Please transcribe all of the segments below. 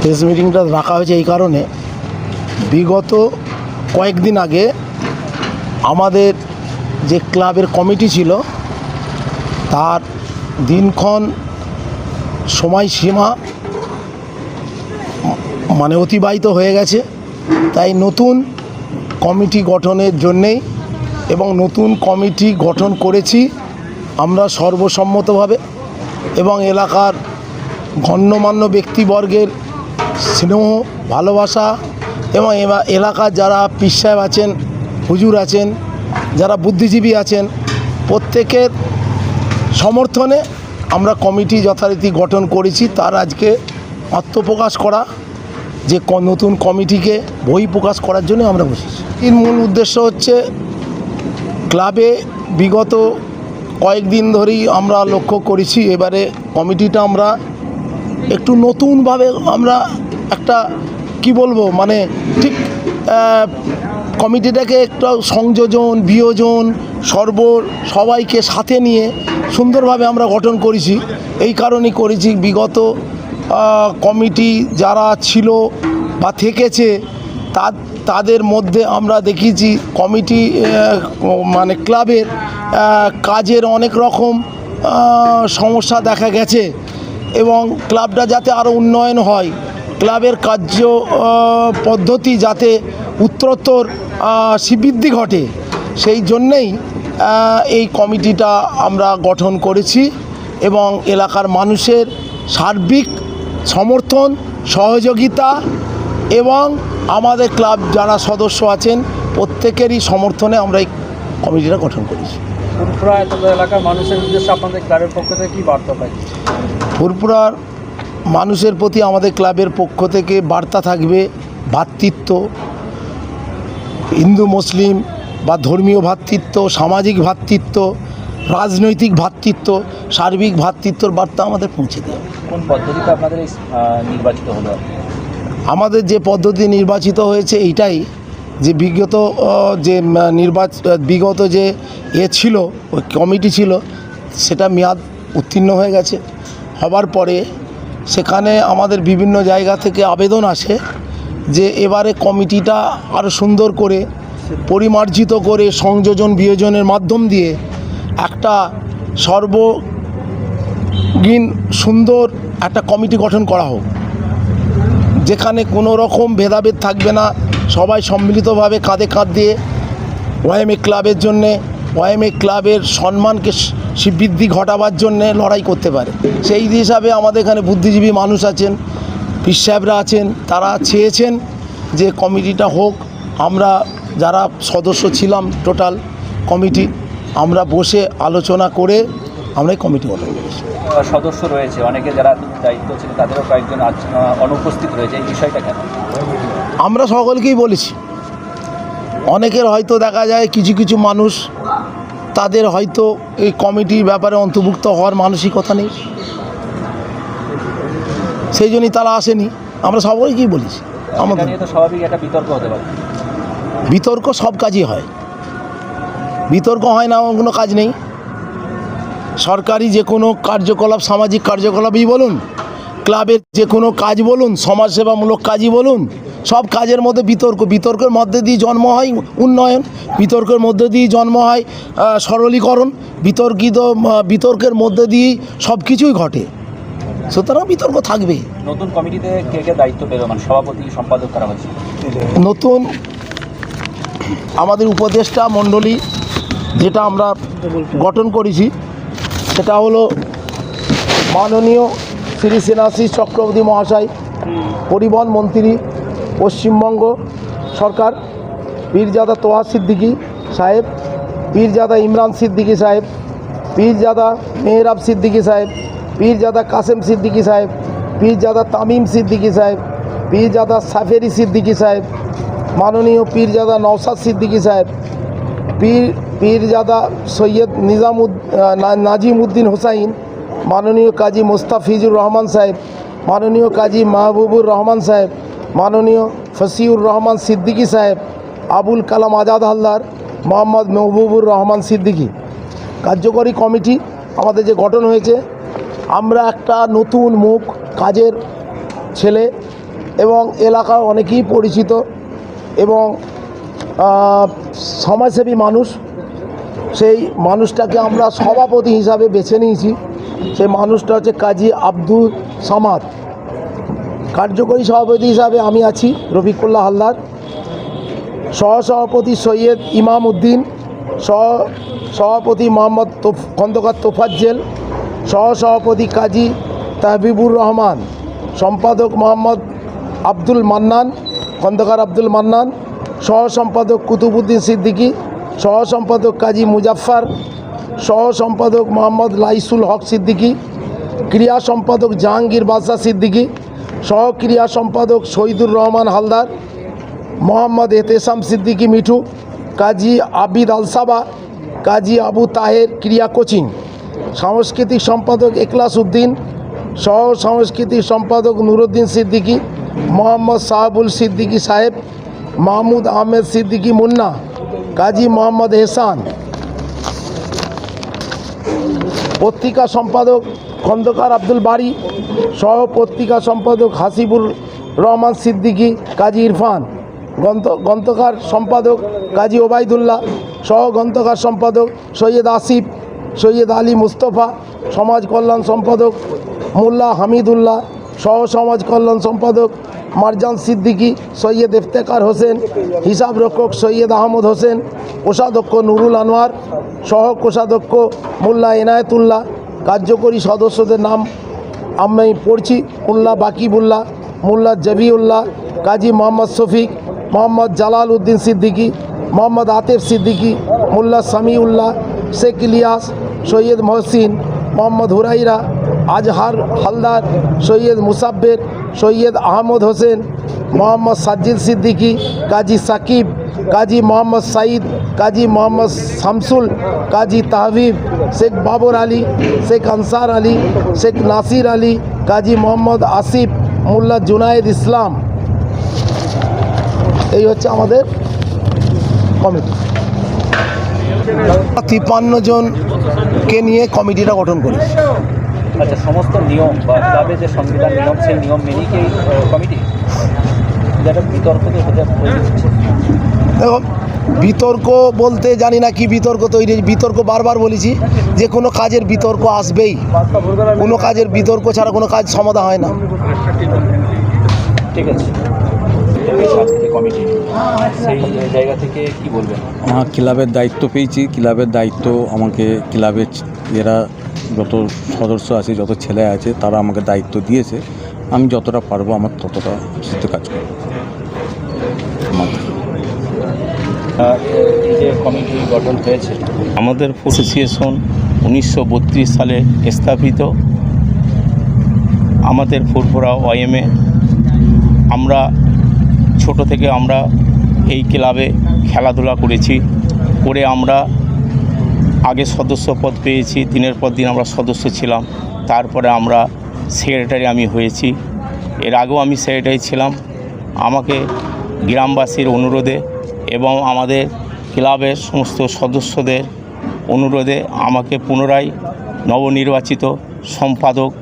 Press মিটিংটা রাখা হয়েছে এই কারণে। বিগত কয়েকদিন আগে আমাদের যে ক্লাবের কমিটি ছিল, তার দিনক্ষণ সময়সীমা মানে অতিবাহিত হয়ে গেছে। তাই নতুন কমিটি গঠনের জন্যেই এবং নতুন কমিটি গঠন করেছি আমরা সর্বসম্মতভাবে এবং এলাকার গণ্যমান্য ব্যক্তিবর্গের স্নেহ, ভালোবাসা এবং এলাকার যারা পীর সাহেব আছেন, হুজুর আছেন, যারা বুদ্ধিজীবী আছেন, প্রত্যেকের সমর্থনে আমরা কমিটি যথারীতি গঠন করেছি। তার আজকে আত্মপ্রকাশ করা, যে নতুন কমিটিকে বই প্রকাশ করার জন্য আমরা বসেছি। এর মূল উদ্দেশ্য হচ্ছে, ক্লাবে বিগত কয়েকদিন ধরেই আমরা লক্ষ্য করেছি, এবারে কমিটিটা আমরা একটু নতুনভাবে আমরা একটা, কি বলব মানে ঠিক কমিটিটাকে একটু সংযোজন, বিয়োজন, সর্ব সবাইকে সাথে নিয়ে সুন্দরভাবে আমরা গঠন করেছি। এই কারণেই করেছি। বিগত কমিটি যারা ছিল বা থেকেছে তা তাদের মধ্যে আমরা দেখিয়েছি কমিটি মানে ক্লাবের কাজের অনেক রকম সমস্যা দেখা গেছে। এবং ক্লাবটা যাতে আরও উন্নয়ন হয়। ক্লাবের কার্য পদ্ধতি যাতে উত্তরোত্তর শ্রীবৃদ্ধি ঘটে, সেই জন্যেই এই কমিটিটা আমরা গঠন করেছি এবং এলাকার মানুষের সার্বিক সমর্থন, সহযোগিতা এবং আমাদের ক্লাব যারা সদস্য আছেন, প্রত্যেকেরই সমর্থনে আমরা এই কমিটিটা গঠন করেছি। তথা এলাকার মানুষের উদ্দেশ্যে আপনাদের ক্লাবের পক্ষ থেকে কি বার্তা পাই? ফুরপুরার মানুষের প্রতি আমাদের ক্লাবের পক্ষ থেকে বার্তা থাকবে ভ্রাতৃত্ব হিন্দু মুসলিম বা ধর্মীয় ভ্রাতৃত্ব সামাজিক ভ্রাতৃত্ব রাজনৈতিক ভ্রাতৃত্ব সার্বিক ভ্রাতৃত্বর বার্তা আমাদের পৌঁছে দেয় কোন পদ্ধতিতে আপনাদের নির্বাচিত হলো? আমাদের যে পদ্ধতি নির্বাচিত হয়েছে এইটাই যে বিগত যে নির্বাচ বিগত যে এ ছিল, ওই কমিটি ছিল, সেটা মেয়াদ উত্তীর্ণ হয়ে গেছে। হবার পরে সেখানে আমাদের বিভিন্ন জায়গা থেকে আবেদন আসে যে এবারে কমিটিটা আরও সুন্দর করে, পরিমার্জিত করে সংযোজন বিয়োজনের মাধ্যম দিয়ে একটা সর্বগিন সুন্দর একটা কমিটি গঠন করা হোক। যেখানে কোনো রকম ভেদাভেদ থাকবে না সবাই সম্মিলিতভাবে কাঁধে কাঁধ দিয়ে ওয়াইএমএ ক্লাবের জন্যে, ওয়াইএমএ ক্লাবের সম্মানকে বৃদ্ধি ঘটাবার জন্যে লড়াই করতে পারে। সেই হিসাবে আমাদের এখানে বুদ্ধিজীবী মানুষ আছেন, পীর সাহেবরা আছেন, তারা চেয়েছেন যে কমিটিটা হোক, আমরা যারা সদস্য ছিলাম টোটাল কমিটি, আমরা বসে আলোচনা করে আমরা এই কমিটি গঠন করেছি। সদস্য রয়েছে, অনেকে যারা দায়িত্ব ছিল তাদেরও কয়েকজন অনুপস্থিত রয়েছে, এই বিষয়টা কেন? আমরা সকলকেই বলেছি। অনেকের হয়তো দেখা যায় কিছু কিছু মানুষ তাদের হয়তো এই কমিটির ব্যাপারে অন্তর্ভুক্ত হওয়ার মানসিকতা নেই। সেই জন্যই তারা আসেনি। আমরা সকলকেই বলেছি। আমাদের স্বাভাবিক একটা বিতর্ক হতে পারে। বিতর্ক সব কাজই হয়। বিতর্ক হয় না এমন কোনো কাজ নেই। সরকারি যে কোনো কার্যকলাপ সামাজিক কার্যকলাপই বলুন ক্লাবের যে কোনো কাজ বলুন সমাজসেবামূলক কাজই বলুন সব কাজের মধ্যে বিতর্ক বিতর্কের মধ্যে দিয়ে জন্ম হয় উন্নয়ন বিতর্কের মধ্যে দিয়ে জন্ম হয় সরলীকরণ বিতর্কিত বিতর্কের মধ্যে দিয়েই সব কিছুই ঘটে। সুতরাং বিতর্ক থাকবে। নতুন কমিটিতে কে কে দায়িত্ব পেল? মানে সভাপতি সম্পাদক করা হয়েছে? নতুন আমাদের উপদেষ্টা মণ্ডলী যেটা আমরা গঠন করেছি সেটা হলো মাননীয় শ্রী সেনাশ্রী চক্রবর্তী মহাশয় পরিবহন মন্ত্রী পশ্চিমবঙ্গ সরকার, পীরজাদা তোহা সিদ্দিকী সাহেব, পীরজাদা ইমরান সিদ্দিকী সাহেব, পীরজাদা মেহরাব সিদ্দিকী সাহেব, পীরজাদা কাসেম সিদ্দিকী সাহেব, পীরজাদা তামিম সিদ্দিকী সাহেব, পীরজাদা সাফেরি সিদ্দিকী সাহেব, মাননীয় পীরজাদা নওসাদ সিদ্দিকী সাহেব, পীর, পীরজাদা সৈয়দ নিজামুদ নাজিম উদ্দিন হোসাইন, মাননীয় কাজী মোস্তাফিজুর রহমান সাহেব, মাননীয় কাজী মাহবুবুর রহমান সাহেব মাননীয় ফসিউর রহমান সিদ্দিকী সাহেব, আবুল কালাম আজাদ হালদার, মোহাম্মদ মেহবুবুর রহমান সিদ্দিকী। কার্যকরী কমিটি আমাদের যে গঠন হয়েছে, আমরা একটা নতুন মুখ, কাজের ছেলে এবং এলাকার অনেকেই পরিচিত এবং সমাজসেবী মানুষ। সেই মানুষটাকে আমরা সভাপতি হিসাবে বেছে নিয়েছি। সেই মানুষটা হচ্ছে কাজী আব্দুল সামাদ। কার্যকরী সভাপতি হিসাবে আমি আছি, রফিকুল্লাহ হালদার। সহসভাপতি সৈয়দ ইমাম উদ্দিন সহ সভাপতি মোহাম্মদ তোফ, খন্দকার তোফাজ্জেল, সহসভাপতি কাজী তাহবিবুর রহমান, সম্পাদক মোহাম্মদ আব্দুল মান্নান, খন্দকার আব্দুল মান্নান সহ সম্পাদক কুতুবুদ্দিন সিদ্দিকী সহ সম্পাদক কাজী মুজাফফর সহ সম্পাদক মোহাম্মদ লাইসুল হক সিদ্দিকী, ক্রিয়া সম্পাদক জাহাঙ্গীর বাদশাহ সিদ্দিকী সহ ক্রিয়া সম্পাদক শহীদুর রহমান হালদার, মোহাম্মদ এতেসাম সিদ্দিকী মিঠু, কাজী আবিদ আলসাবা, কাজী আবু তাহের ক্রিয়া কোচিং। সাংস্কৃতিক সম্পাদক এখলাস উদ্দিন, সহ সাংস্কৃতিক সম্পাদক নুরুদ্দিন সিদ্দিকী, মোহাম্মদ সাহাবুল সিদ্দিকী সাহেব, মাহমুদ আহমেদ সিদ্দিকী মুন্না, কাজী মোহাম্মদ এহসান। পত্রিকা সম্পাদক খন্দকার আব্দুল বাড়ি সহ পত্রিকা সম্পাদক হাসিবুর রহমান সিদ্দিকী, কাজী ইরফান গ্রন্থ গ্রন্থকার সম্পাদক কাজী ওবায়দুল্লাহ সহ গ্রন্থকার সম্পাদক সৈয়দ আসিফ, সৈয়দ আলী মুস্তফা, সমাজ কল্যাণ সম্পাদক মোল্লা হামিদুল্লাহ সহ সমাজ কল্যাণ সম্পাদক মারজান সিদ্দিকী, সৈয়দ ইফতেকার হোসেন, হিসাব রক্ষক সৈয়দ আহমদ হোসেন, কোষাধ্যক্ষ নুরুল আনোয়ার, সহ কোষাধ্যক্ষ মোল্লা এনায়েতুল্লাহ, কার্যকরী সদস্যদের নাম আমি পড়ছি, মোল্লা বাকিবুল্লাহ, মোল্লা জবিউল্লাহ, কাজী মোহাম্মদ শফিক, মোহাম্মদ জালাল উদ্দিন সিদ্দিকী, মোহাম্মদ আতেফ সিদ্দিকী, মোল্লা সামিউল্লাহ, শেখ ইলিয়াস, সৈয়দ মহসিন, মোহাম্মদ হুরাইরা, আজহার হালদার, সৈয়দ মুসাব্বের সৈয়দ আহমদ হোসেন, মোহাম্মদ সাজ্জিদ সিদ্দিকী, কাজী সাকিব, কাজী মোহাম্মদ সাঈদ, কাজী মোহাম্মদ শামসুল, কাজী তাহবিব, শেখ বাবর আলী, শেখ আনসার আলী, শেখ নাসির আলী, কাজী মোহাম্মদ আসিফ, মোল্লা জুনায়েদ ইসলাম। এই হচ্ছে আমাদের কমিটি। তিপ্পান্ন জনকে নিয়ে কমিটিটা গঠন করি আচ্ছা সমস্ত নিয়ম বা ক্লাবে যে সংবিধান নিয়ম সেই নিয়ম মেনেই কি এই, কমিটি যেটা বিতর্ক হতে দেখো বিতর্ক বলতে জানি না কি বিতর্ক তৈরি বিতর্ক বারবার বলেছি যে কোনো কাজের বিতর্ক আসবেই। কোনো কাজের বিতর্ক ছাড়া কোনো কাজ সমাধা হয় না। ঠিক আছে। কমিটি সেই জায়গা থেকে কি বলবেন? আমার ক্লাবের দায়িত্ব পেয়েছি। ক্লাবের দায়িত্ব আমাকে ক্লাবের এরা যত সদস্য আছে, যত ছেলে আছে, তারা আমাকে দায়িত্ব দিয়েছে। আমি যতটা পারব আমার ততটা সাথে কাজ করব। হয়েছে আমাদের অ্যাসোসিয়েশন উনিশশো বত্রিশ সালে স্থাপিত। আমাদের ফুরফুরা ওয়াইএমে আমরা, ছোট থেকে আমরা এই ক্লাবে খেলাধুলা করেছি। করে আমরা আগে সদস্য পদ পেয়েছি, দিনের পর দিন আমরা সদস্য ছিলাম, তারপরে আমরা সেক্রেটারি আমি হয়েছি। এর আগেও আমি সেক্রেটারি ছিলাম। আমাকে গ্রামবাসীর অনুরোধে এবং আমাদের ক্লাবের সমস্ত সদস্যদের অনুরোধে আমাকে পুনরায় নবনির্বাচিত সম্পাদক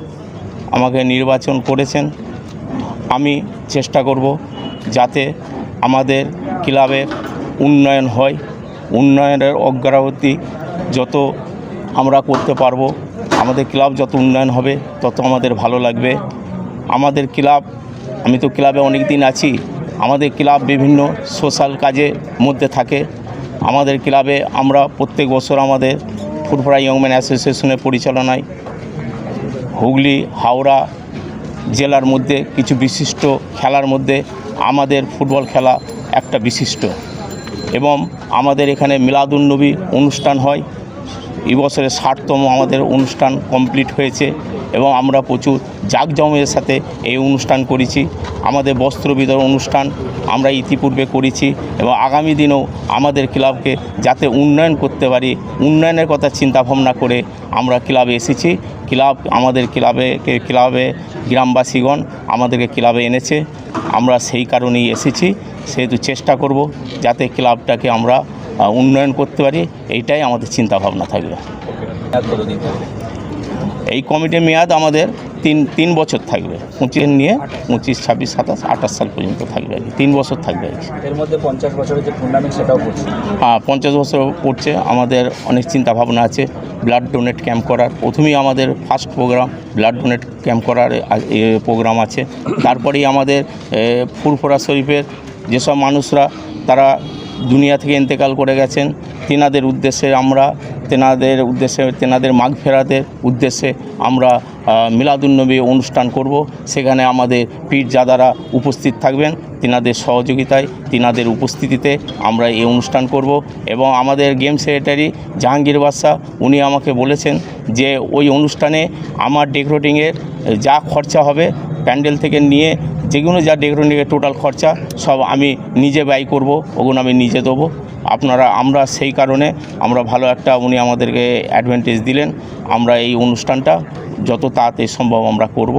আমাকে নির্বাচন করেছেন। আমি চেষ্টা করব যাতে আমাদের ক্লাবের উন্নয়ন হয়। উন্নয়নের অগ্রগতি যত আমরা করতে পারব, আমাদের ক্লাব যত উন্নয়ন হবে, তত আমাদের ভালো লাগবে। আমাদের ক্লাব, আমি তো ক্লাবে অনেক দিন আছি, আমাদের ক্লাব বিভিন্ন সোশ্যাল কাজের মধ্যে থাকে। আমাদের ক্লাবে আমরা প্রত্যেক বছর আমাদের ফুরফুরা ইয়ংম্যান অ্যাসোসিয়েশনের পরিচালনায় হুগলি, হাওড়া জেলার মধ্যে কিছু বিশিষ্ট খেলার মধ্যে আমাদের ফুটবল খেলা একটা বিশিষ্ট। এবং আমাদের এখানে মিলাদুন্নবী অনুষ্ঠান হয়। এই বছরের ষাটতম আমাদের অনুষ্ঠান কমপ্লিট হয়েছে এবং আমরা প্রচুর জাঁকজমের সাথে এই অনুষ্ঠান করেছি। আমাদের বস্ত্র বিতরণ অনুষ্ঠান আমরা ইতিপূর্বে করেছি এবং আগামী দিনেও আমাদের ক্লাবকে যাতে উন্নয়ন করতে পারি, উন্নয়নের কথা চিন্তা ভাবনা করে আমরা ক্লাবে এসেছি। ক্লাব, আমাদের ক্লাবে ক্লাবে গ্রামবাসীগণ আমাদেরকে ক্লাবে এনেছে। আমরা সেই কারণেই এসেছি। সেহেতু চেষ্টা করব যাতে ক্লাবটাকে আমরা উন্নয়ন করতে পারি। এইটাই আমাদের চিন্তা ভাবনা থাকবে। এই কমিটির মেয়াদ আমাদের তিন তিন বছর থাকবে। পঁচিশ নিয়ে পঁচিশ ছাব্বিশ সাতাশ আঠাশ সাল পর্যন্ত থাকবে আর কি। তিন বছর থাকবে আর কি। এর মধ্যে পঞ্চাশ বছরের যে টুর্নামেন্ট সেটাও করছে। হ্যাঁ পঞ্চাশ বছর পড়ছে। আমাদের অনেক চিন্তা ভাবনা আছে। ব্লাড ডোনেট ক্যাম্প করার। প্রথমেই আমাদের first program blood donate camp করার প্রোগ্রাম আছে। তারপরেই আমাদের ফুরফুরা শরীফের যেসব মানুষরা তারা দুনিয়া থেকে ইন্তেকাল করে গেছেন, তেনাদের উদ্দেশ্যে আমরা, তেনাদের উদ্দেশ্যে, তেনাদের মাঘ ফেরাতের উদ্দেশ্যে আমরা মিলাদুন্নবী অনুষ্ঠান করব। সেখানে আমাদের পীরজাদারা উপস্থিত থাকবেন। তিনাদের সহযোগিতায়, তিনাদের উপস্থিতিতে আমরা এই অনুষ্ঠান করব এবং আমাদের গেম সেক্রেটারি জাহাঙ্গীর বাদশাহ, উনি আমাকে বলেছেন যে ওই অনুষ্ঠানে আমার ডেকোরেটিংয়ের যা খরচা হবে, প্যান্ডেল থেকে নিয়ে যেগুলো যা ডেকোরেটিংয়ের টোটাল খরচা সব আমি নিজে ব্যয় করব ওগুলো আমি নিজে দেবো। আপনারা আমরা সেই কারণে আমরা ভালো একটা উনি আমাদেরকে অ্যাডভান্টেজ দিলেন। আমরা এই অনুষ্ঠানটা যত তাড়াতাড়ি সম্ভব আমরা করব।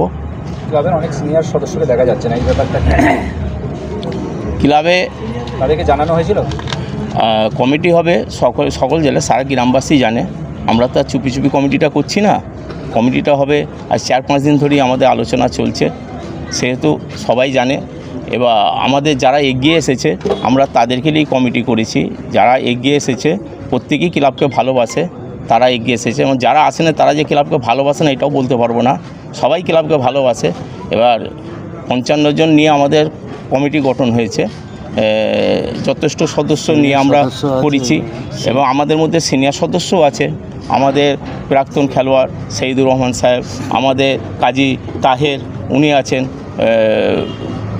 ক্লাবের অনেক সিনিয়র সদস্যকে দেখা যাচ্ছে না এই ব্যাপারটা ক্লাবে তাদেরকে জানানো হয়েছিল? কমিটি হবে সকল সকল জেলা সারা গ্রামবাসী জানে। আমরা তো আর চুপি চুপি কমিটিটা করছি না। কমিটিটা হবে আর চার পাঁচ দিন ধরেই আমাদের আলোচনা চলছে। সেহেতু সবাই জানে। এবার আমাদের যারা এগিয়ে এসেছে আমরা তাদেরকে নিয়েই কমিটি করেছি। যারা এগিয়ে এসেছে প্রত্যেকেই ক্লাবকে ভালোবাসে তারা এগিয়ে এসেছে। এবং যারা আসে না তারা যে ক্লাবকে ভালোবাসে না এটাও বলতে পারব না। সবাই ক্লাবকে ভালোবাসে। এবার পঞ্চান্ন জন নিয়ে আমাদের কমিটি গঠন হয়েছে। যথেষ্ট সদস্য নিয়ে আমরা করেছি। এবং আমাদের মধ্যে সিনিয়র সদস্যও আছে। আমাদের প্রাক্তন খেলোয়াড় শহীদুর রহমান সাহেব আমাদের কাজী তাহের উনি আছেন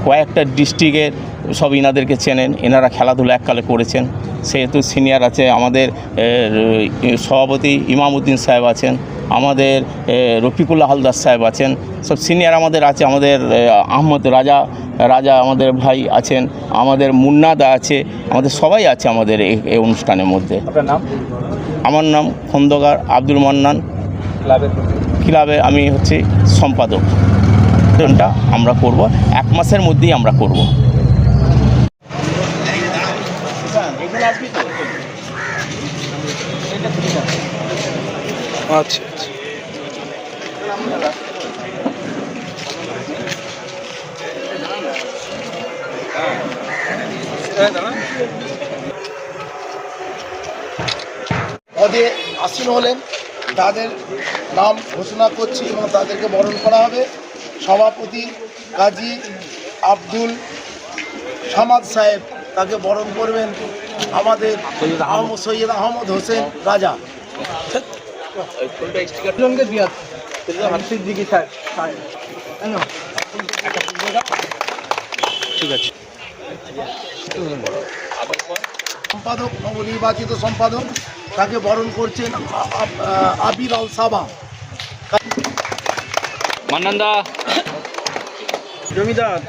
কয়েকটা ডিস্ট্রিক্টের সব ইনাদেরকে চেনেন এনারা খেলাধুলা এককালে করেছেন। সেহেতু সিনিয়র আছে আমাদের সভাপতি ইমামউদ্দিন সাহেব আছেন আমাদের এ, রফিকুল্লাহ হালদার সাহেব আছেন সব সিনিয়র আমাদের আছে আমাদের আহমদ রাজা রাজা আমাদের ভাই আছেন আমাদের মুন্নাদা আছে আমাদের সবাই আছে আমাদের এই- অনুষ্ঠানের মধ্যে। আমার নাম খন্দকার আব্দুল মান্নান। ক্লাবে আমি হচ্ছে সম্পাদক। টা আমরা করব এক মাসের মধ্যেই আমরা করব। আচ্ছা আচ্ছা। পদে আসীন হলেন। তাদের নাম ঘোষণা করছি এবং তাদেরকে বরণ করা হবে। সভাপতি কাজী আব্দুল সামাদ সাহেব তাকে বরণ করবেন আমাদের আহমদ। সৈয়দ আহমদ হোসেন রাজা। ঠিক আছে। সম্পাদক নবনির্বাচিত সম্পাদক তাকে বরণ করছেন আবির আল সাবা মান্নান্দা। জমিদার।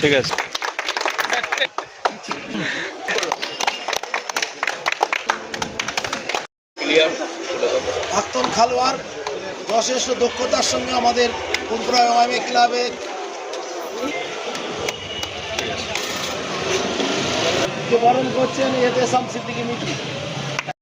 ঠিক আছে। প্রাক্তন খেলোয়াড় যথেষ্ট দক্ষতার সঙ্গে আমাদের এমএ ক্লাবে। বরণ করছেন এতে সাম সিদ্দিকি মিটি